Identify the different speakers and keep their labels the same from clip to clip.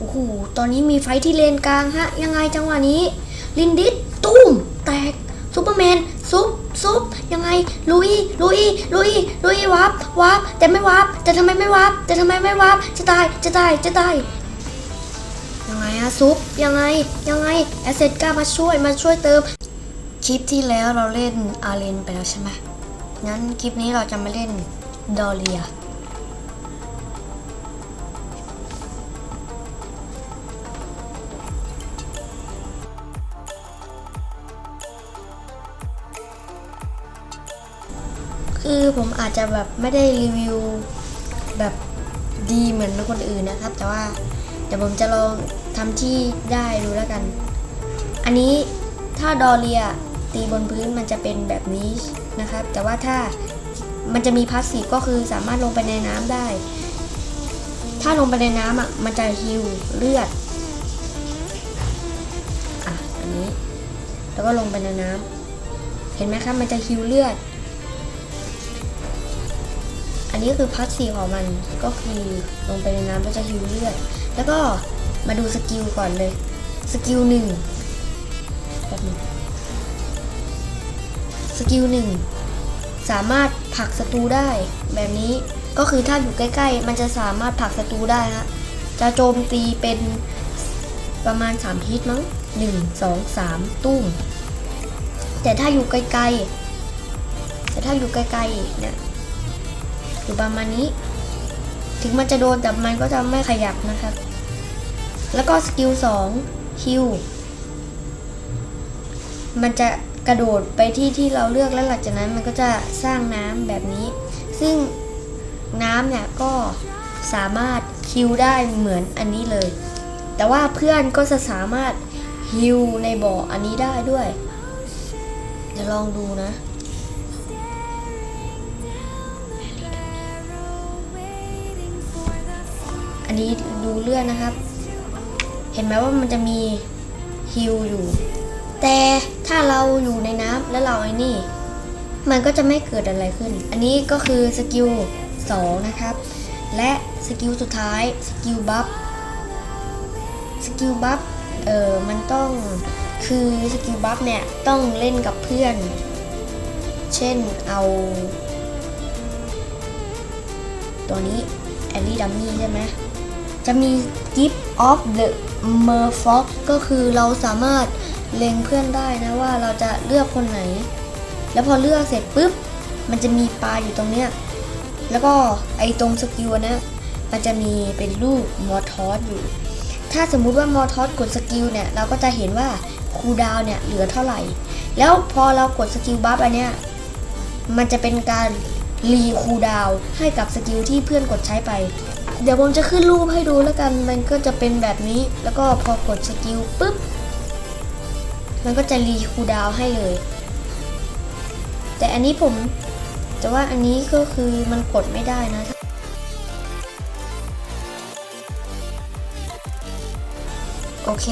Speaker 1: โอ้โห ตอนนี้มีไฟที่เลนกลางฮะ ยังไงจังหวะนี้ ลินดิสตุ้ม แตก ซูเปอร์แมน ซุปซุปยังไง ลุย ลุย ลุย ลุยวับวับแต่ไม่วับแต่ทำไมไม่วับแต่ทำไมไม่วับจะตาย จะตาย จะตาย ยังไงอะซุป ยังไง ยังไง แอสเซทกล้ามาช่วย มาช่วยเติม คลิปที่แล้วเราเล่นอาเลนไปแล้วใช่ไหมงั้นคลิปนี้เราจะมาเล่นดอเรีย คือผมอาจจะแบบไม่ได้รีวิวแบบดีเหมือนคนอื่นนะครับ แต่ว่าเดี๋ยวผมจะลองทำที่ได้ดูแล้วกัน อันนี้ถ้าดอเรียตีบนพื้นมันจะเป็นแบบนี้นะครับ แต่ว่าถ้ามันจะมีพาสซีฟก็คือสามารถลงไปในน้ำได้ ถ้าลงไปในน้ำอะมันจะฮิวเลือดอะอันนี้ แล้วก็ลงไปในน้ำเห็นไหมครับมันจะฮิวเลือด นนี้คือพัสซีฟของมันก็คือลงไปในน้ำแล้วจะฮิวเลือด แล้วก็มาดูสกิลก่อนเลย สกิลหนึ่งแบบนึงสกิลหนึ่งสามารถผลักศัตรูได้ แบบนี้ก็คือถ้าอยู่ใกล้ ๆ มันจะสามารถผลักศัตรูได้ฮะจะโจมตีเป็นประมาณ 3 ฮิตมั้ง 1 2 3 ตุ้ม แต่ถ้าอยู่ไกลๆ แต่ถ้าอยู่ไกลๆเนี่ย อยู่ประมาณนี้ ถึงมันจะโดนแต่มันก็จะไม่ขยับนะครับ แล้วก็สกิล2ฮิวมันจะกระโดดไปที่ที่เราเลือกแล้วหลังจากนั้นมันก็จะสร้างน้ำแบบนี้ ซึ่งน้ำเนี่ยก็สามารถฮิวได้เหมือนอันนี้เลย แต่ว่าเพื่อนก็จะสามารถฮิวในบ่ออันนี้ได้ด้วย เดี๋ยวลองดูนะ อันนี้ดูเลือดนะครับ เห็นไหมว่ามันจะมีฮิวอยู่ แต่ถ้าเราอยู่ในน้ำแล้วเราไอ้นี่ มันก็จะไม่เกิดอะไรขึ้น อันนี้ก็คือสกิล2นะครับ และสกิลสุดท้ายสกิลบัฟสกิลบัฟเออมันต้องคือสกิลบัฟเนี่ยต้องเล่นกับเพื่อน เช่นเอาตัวนี้แอลลี่ดัมมี่ใช่ไหม จะมี Gift of the Merfolk ก็คือเราสามารถเล็งเพื่อนได้นะว่าเราจะเลือกคนไหน แล้วพอเลือกเสร็จปุ๊บ มันจะมีปลาอยู่ตรงเนี้ย แล้วก็ไอตรงสกิลนะ มันจะมีเป็นรูปมอทอสอยู่ ถ้าสมมุติว่ามอทอสกดสกิลเนี่ย เราก็จะเห็นว่าคูดาวเนี่ยเหลือเท่าไหร่ แล้วพอเรากดสกิลบัฟอันเนี้ย มันจะเป็นการรีคูดาวให้กับสกิลที่เพื่อนกดใช้ไป เดี๋ยวผมจะขึ้นรูปให้ดูแล้วกันมันก็จะเป็นแบบนี้ แล้วก็พอกดสกิลปุ๊บ มันก็จะรีคูดาวให้เลย แต่อันนี้ผม แต่ว่าอันนี้ก็คือมันกดไม่ได้นะโอเค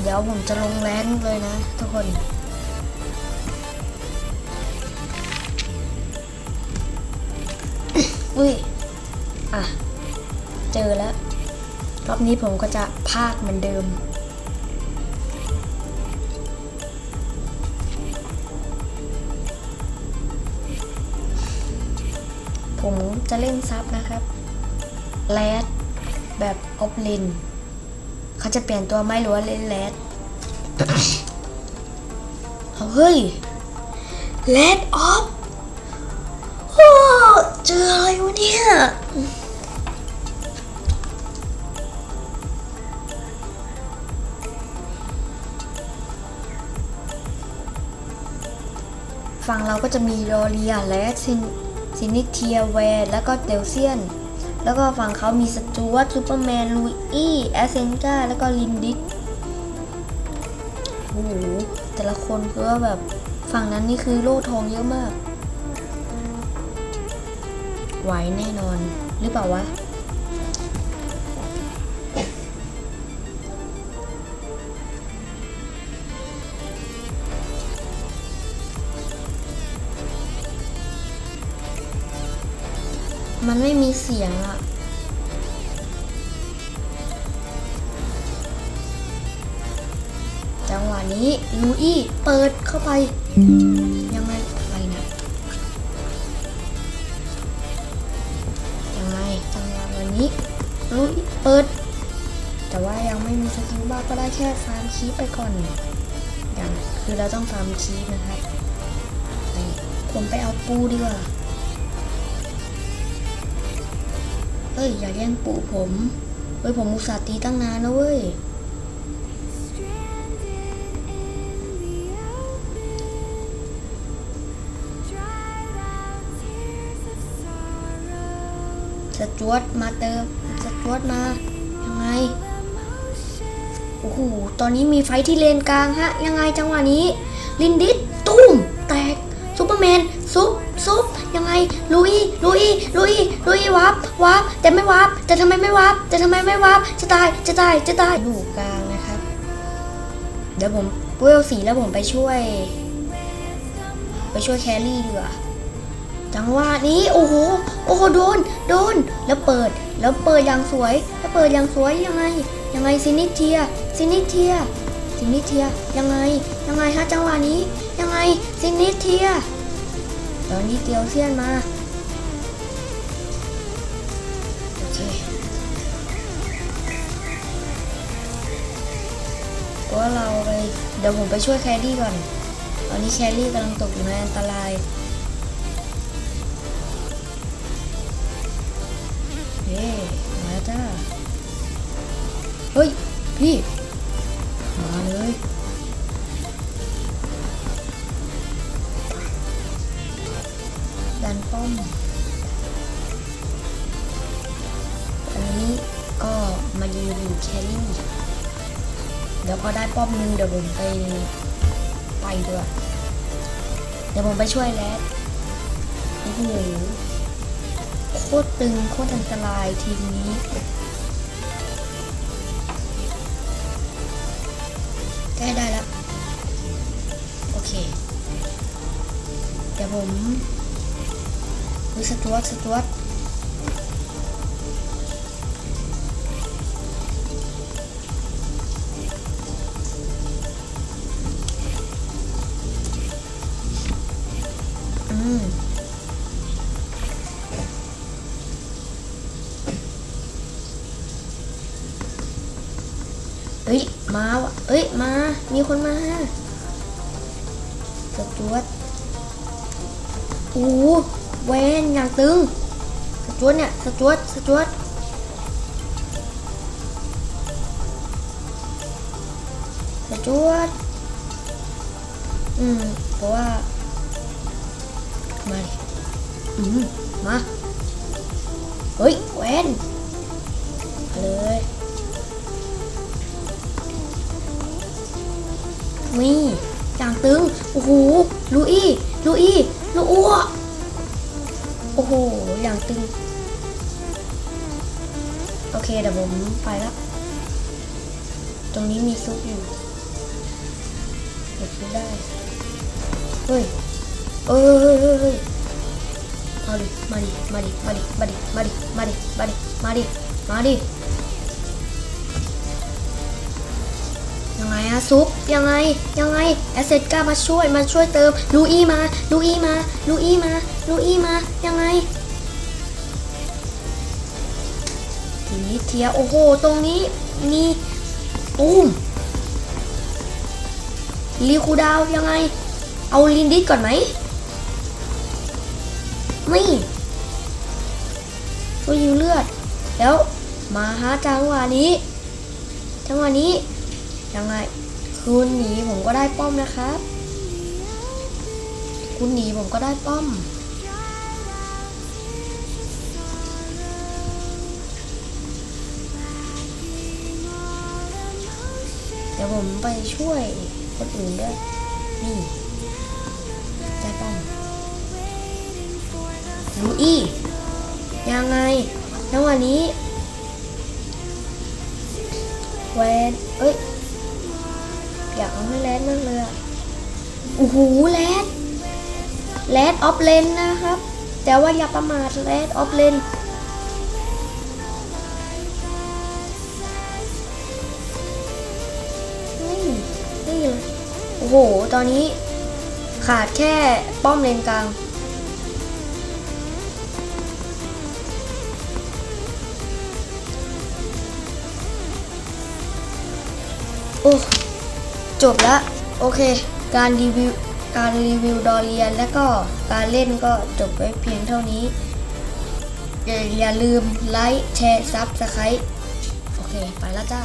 Speaker 1: เดี๋ยวผมจะลงแรงเลยนะทุกคนอุ้ย อะ เจอแล้ว รอบนี้ผมก็จะพากเหมือนเดิม ผมจะเล่นซับนะครับแรดแบบออฟลินเขาจะเปลี่ยนตัวไม่รือว่าเล่นแรดเอาเฮ้ยแรดออฟเจออะไรวะเนี่ย ฝั่งเราก็จะมีโรเลียและซินซินิเทียแวร์แล้วก็เดลเซียน แล้วก็ฝั่งเขามีสจวตซูเปอร์แมนลูอี้แอสเซนกาแล้วก็ลินดิสโอ้โหแต่ละคนคือว่าแบบฝั่งนั้นนี่คือโล่ทองเยอะมาก ไหวแน่นอนหรือเปล่าวะ มันไม่มีเสียงอะจังหวะนี้ลูอี้เปิดเข้าไป ยังไงไปนะยังไงจังหวะวันนี้ลูอี้เปิด แต่ว่ายังไม่มีสกิลบ้าก็ได้แค่ฟาร์มคีไปก่อนอย่างคือเราต้องฟาร์มคีนะครับผมไปเอาปูดีกว่า ฮ้ย อย่าแย่งปู่ผม เฮ้ย ผมอุตส่าห์ตีตั้งนานนะเว้ย สจวตมาเติม สจวตมา ยังไง โอ้โห ตอนนี้มีไฟที่เลนกลางฮะ ยังไงจังหวะนี้ ลินดิสตุ้ม แตก ซูเปอร์แมน ซุปซุป ลุยลุยลุยลุยวับวับแต่ไม่วับแต่ทำไมไม่วับแต่ทำไมไม่วับจะตายจะตายจะตายอยู่กลางนะครับ เดี๋ยวผมเวลสีแล้วผมไปช่วย ไปช่วยแครี่ดีกว่าจังหวะนี้โอ้โหโอ้โหโดนโดนแล้วเปิดแล้วเปิดอย่างสวยแล้วเปิดอย่างสวยยังไง ยังไงซินิเทียซินิเทียซินิเทียยังไงยังไงฮะจังหวะนี้ยังไงซินิเทีย ตอนนี้เตียวเซียนมา โอเคว่าเราไปเดี๋ยวผมไปช่วยแครี่ก่อน ตอนนี้แครี่กำลังตกอยู่ในอันตรายเฮ้มาจ้า เฮ้ย พี่ มาเลย ดันป้อม อันนี้ก็มายืนอยู่แครี่เดี๋ยวพอได้ป้อมหนึงเดี๋ยวผมไปไปด้วยเดี๋ยวผมไปช่วยแรดโอ้โหโคตรตึงโคตรอันตรายทีมนี้ใกล้ได้แล้ว โอเค เดี๋ยวผม วิสตวตสตวตอืมเอ้ย มาวะเอ้ย มา มีคนมาสจวตโอ้ โหแวนอย่างตึงสจวตเนี่ยสจวตสจวตสจวตอืมเพราะว่ามาอืมมาเฮ้ยแวนมาเลยนี่อย่างตึงโอ้โหลูอี้ลูอี้ลูอ้ว โอ้โห อย่างตึง โอเค เดี๋ยวผมไปละ ตรงนี้มีซุปอยู่เก็บซุปได้ เฮ้ยเอ้ยเฮ้ยเฮ้ยเฮ้ยเอาดิ มาดิ มาดิ มาดิ มาดิ มาดิ มาดิ มาดิ มาดิ มาดิ ไงอะซุปยังไงยังไงแอสเซทก้ามาช่วยมาช่วยเติมลูอี้มาลูอี้มาลูอี้มาลูอี้มายังไงทีนี้เทียโอ้โหตรงนี้มีตูมรีคูดาวยังไง เอาลินดิสก่อนไหมไม่ช่วยยิงเลือด แล้วมาหาจังหวะนี้ จังหวะนี้ ยังไง คุณหนีผมก็ได้ป้อมนะครับ คุณหนีผมก็ได้ป้อม เดี๋ยวผมไปช่วยคนอื่นด้วย นี่ได้ป้อมลูอี้ยังไงจังหวะนี้แวนเอ้ย อยากเอาให้แรดมากเลยอะโอ้โหแรดแรดออฟเลนนะครับ แต่ว่าอย่าประมาทแรดออฟเลนนี่นี่เลยโอ้โห ตอนนี้ขาดแค่ป้อมเลนกลางโอ้ จบแล้วโอเค การรีวิวการรีวิวดอเรียนและก็การเล่นก็จบไว้เพียงเท่านี้ อย่าลืมไลค์แชร์ซับสไครต์โอเค ไปแล้วจ้า